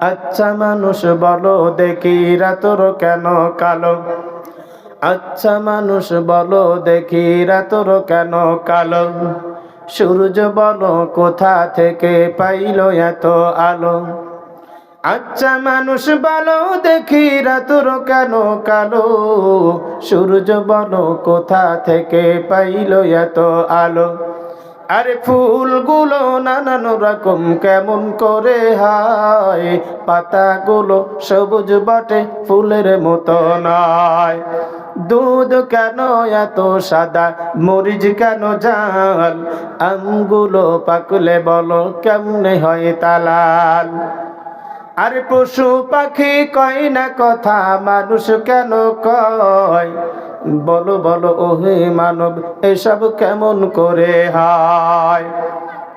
আচ্ছা মানুষ বলো দেখি রাতর কেন কালো? আচ্ছা মানুষ বলো দেখি রাতর কেন কালো? সূর্য বলো কোথা থেকে পাইল এত আলো? আচ্ছা মানুষ বলো দেখি রাতর কেন কালো? সূর্য বলো কোথা থেকে পাইল এত আলো? আরে ফুলগুলো নানান রকম কেমন করে হয়, পাতাগুলো সবুজ বটে, ফুলের মতো নয়। দুধ কেন এত সাদা, মরিচ কেন জাল? আমগুলো পাকলে বলো কেমনে হয় তালাল? আর পশু পাখি কয় না কথা, মানুষ কেন কয়? বলো বলো, ওহে মানব, এসব কেমন করে হয়?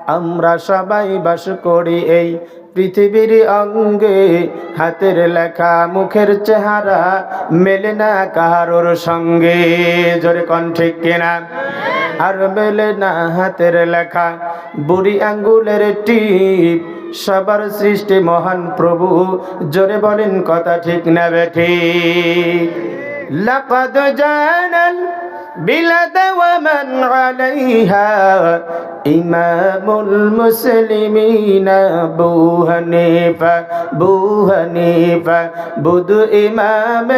আমরা সবাই বাস করি এই পৃথিবীর অঙ্গে। হাতের লেখা, মুখের চেহারা মেলে না কাহারোর সঙ্গে। জোরে কন ঠিক কিনা? আর মেলে না হাতের লেখা, বুড়ি আঙ্গুলের টিপ। সবার সৃষ্টি মহান প্রভু, জোরে বলেন কথা ঠিক নেবে ঠিক। لقد جانا البلاد ومن عليها إمام المسلمين أبو حنيفة أبو حنيفة بد إمام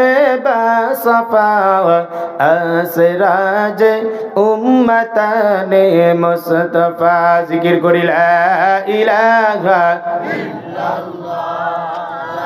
باصفا أسراج أمتان مصطفى ذكر قل لا إله إلا الله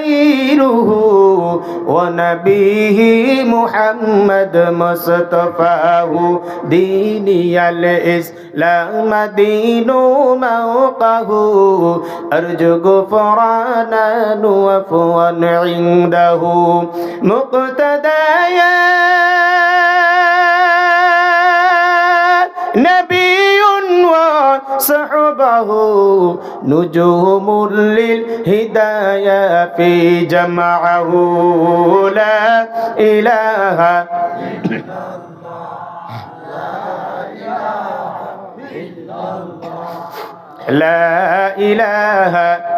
غيره ونبيه محمد مصطفاه ديني الإسلام دين موقه أرجو غفرانا وفوا عنده. مقتدايا نبي وصحبه نجوم للهداية في جمعه. لا إله لا إله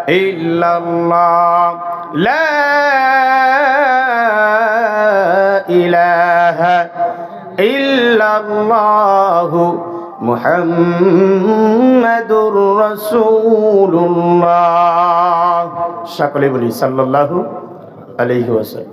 إلا الله. لا إله إلا الله. মুহাম্মাদুর রাসূলুল্লাহ। সকলে বলি সাল্লাল্লাহু আলাইহি ওয়াসাল্লাম।